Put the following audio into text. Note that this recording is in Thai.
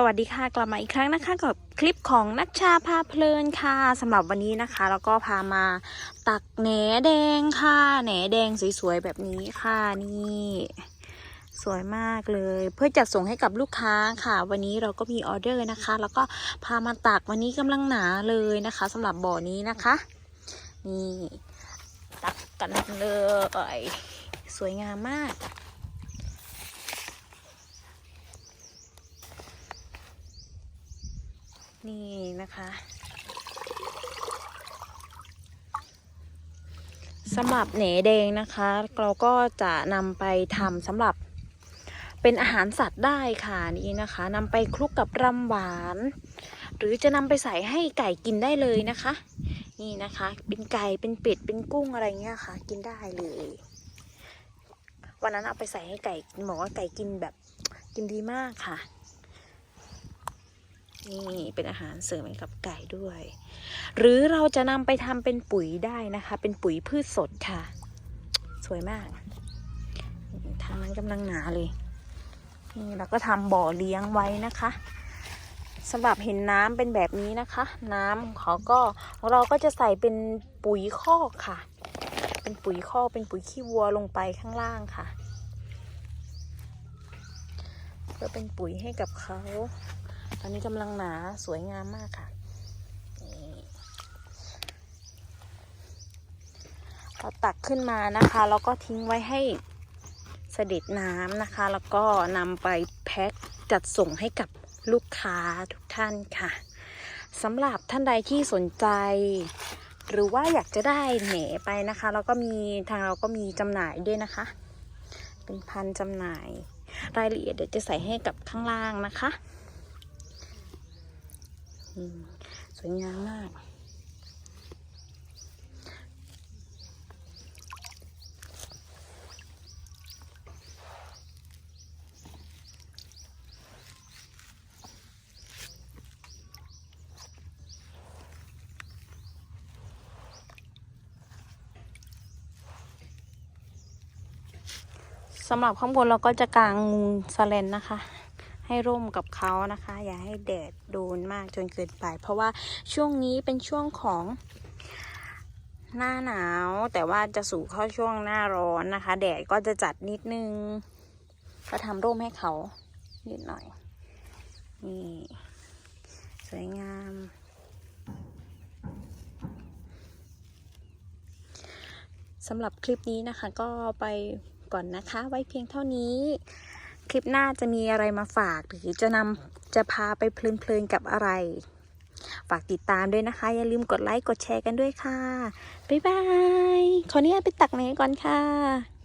สวัสดีค่ะกลับมาอีกครั้งนะคะกับคลิปของนัชชาพาเพลินค่ะสำหรับวันนี้นะคะ แล้วก็พามาตักแหนแดงค่ะแหนแดงสวยๆแบบนี้ค่ะนี่ สวยมากเลย เพื่อจัดส่งให้กับลูกค้าค่ะ วันนี้เราก็มีออเดอร์นะคะ แล้วก็พามาตักวันนี้กำลังหนาเลยนะคะสำหรับบ่อนี้นะคะนี่ตักกันเลยสวยงามมาก นี่นะคะสำหรับแหนแดงนะคะ เราก็จะนำไปทำสำหรับเป็นอาหารสัตว์ได้ค่ะนี่นะคะนำไปคลุกกับรำหวาน หรือจะนำไปใส่ให้ไก่กินได้เลยนะคะ นี่นะคะ เป็นไก่เป็นเป็ดเป็นกุ้งอะไรเงี้ยค่ะ กินได้เลย วันนั้นเอาไปใส่ให้ไก่บอว่าไก่กินแบบกินดีมากค่ะ นี่เป็นอาหารเสริมให้กับไก่ด้วย หรือเราจะนำไปทำเป็นปุ๋ยได้นะคะ เป็นปุ๋ยพืชสดค่ะ สวยมาก ทางนั้นกำลังหนาเลยนี่เราก็ทำบ่อเลี้ยงไว้นะคะสำหรับเห็นน้ำเป็นแบบนี้นะคะ น้ำเขาก็เราก็จะใส่เป็นปุ๋ยคอกค่ะ เป็นปุ๋ยคอกเป็นปุ๋ยขี้วัวลงไปข้างล่างค่ะเพื่อเป็นปุ๋ยให้กับเขา ตอนนี้กำลังหนาสวยงามมากค่ะเราตักขึ้นมานะคะแล้วก็ทิ้งไว้ให้เสด็จน้ำนะคะ แล้วก็นำไปแพ็คจัดส่งให้กับลูกค้าทุกท่านค่ะสำหรับท่านใดที่สนใจ หรือว่าอยากจะได้แหนไปนะคะ แล้วก็มีทางเราก็มีจำหน่ายด้วยนะคะ เป็นพันจำหน่าย รายละเอียดเดี๋ยวจะใส่ให้กับข้างล่างนะคะ สวยงามมากสำหรับข้างบนเราก็จะกางมุงสแลนนะคะ ให้ร่มกับเขานะคะ อย่าให้แดดโดนมากจนเกินไป เพราะว่าช่วงนี้เป็นช่วงของหน้าหนาวแต่ว่าจะสู่เข้าช่วงหน้าร้อนนะคะ แดดก็จะจัดนิดนึง ก็ทำร่มให้เขานิดหน่อย นี่ สวยงาม สำหรับคลิปนี้นะคะก็ไปก่อนนะคะ ไว้เพียงเท่านี้ คลิปหน้าจะมีอะไรมาฝากหรือจะนำจะพาไปเพลินๆกับอะไร ฝากติดตามด้วยนะคะ อย่าลืมกดไลค์กดแชร์กันด้วยค่ะ บ๊ายบาย ขออนุญาตไปตักเนก่อนค่ะ